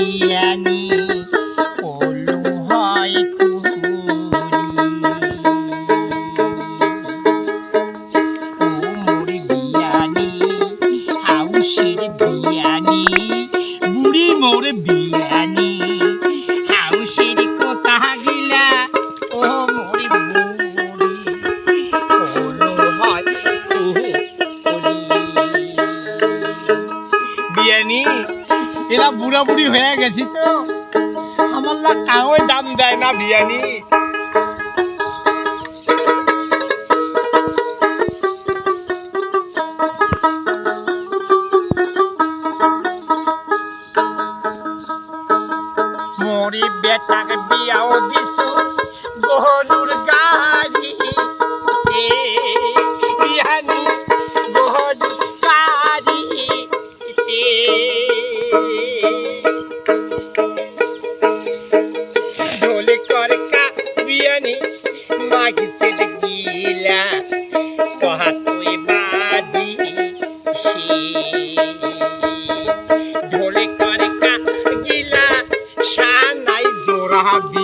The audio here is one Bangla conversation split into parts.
বিয়ানি পলু হয় কুমুর বিয়ানি হাউসের বিয়ানি বুড়ি মোর বিয়ানি হাউসের কথা গিলা, ও মোর বুড়ি। পলু হয় কুহু বিয়ানি বুড়া বুড়ি হয়ে গেছি। তো আমার না কাউই দাম দেয় না বিয়ানি মরি বেটাকে বিয়াও দিছো গহনুর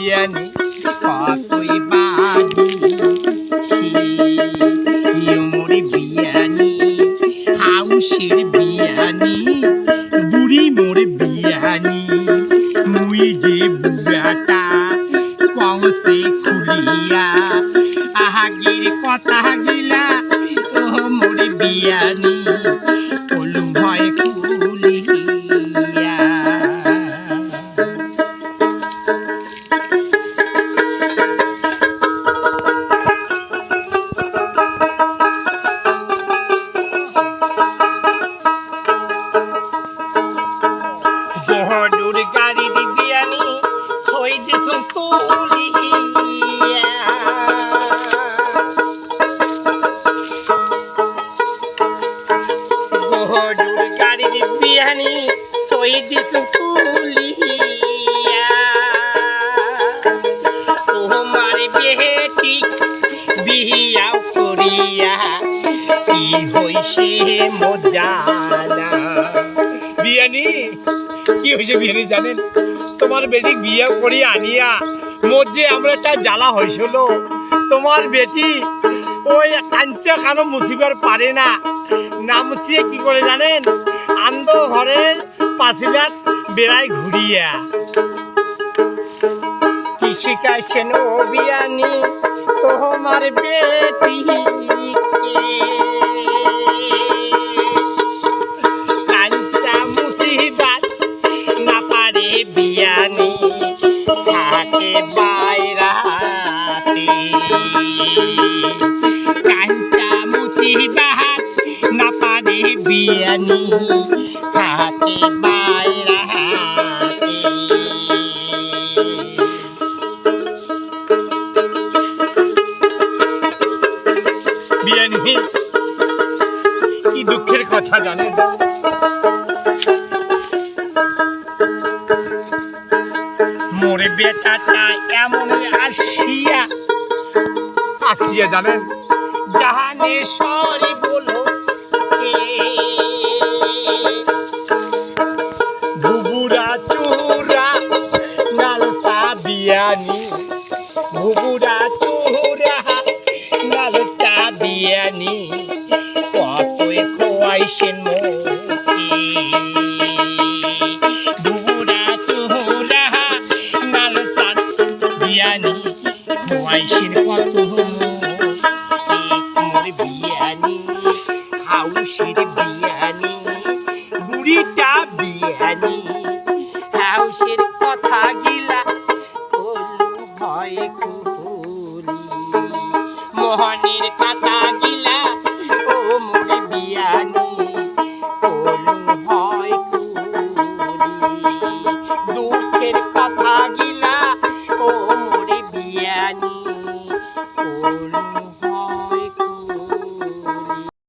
বিয়ানি কতই বাদি সে মোরে বিয়ানি, হাউসের বিয়ানি, বুড়ি মোরে বিয়ানি, মুই যে বুড়াটা কংসে খুলিয়া, আহাগের কথা গিলা ও মোরে বিয়ানি। কি জানেন? তোমার বেটি বিয়ে করি আনিয়া, মোর যে আমরা একটা জ্বালা হয়েছিল, তোমার বেটি ওই মুছিবার পারে না। কি করে জানেন? আন্দ ঘরের পাঁচিলাত বেড়ায় ঘুরিয়া। কি শিখাইছেন ও বিয়ানি, তোমার বেটি? বিয়ানি থাকে বাইরাতে। কাঞ্চা মুসিবাত না পারে বিয়ানি থাকে বাইরাতে বেটাটা এমন আসিয়া আসিয়া জানেন? জাহানে সরি বলো বুবুরা চুরা নালসা বিয়ানি। বুবুরা চুরা নালসা বিয়ানি। কতই খোয়াইছেন বিয়ানি বয়সের কত মোর বিয়ানি হাউসের বিয়ানি বুড়িটা বিয়ানি হাউসের কথা গিলা কলু হয় কুলি মোহনের কথা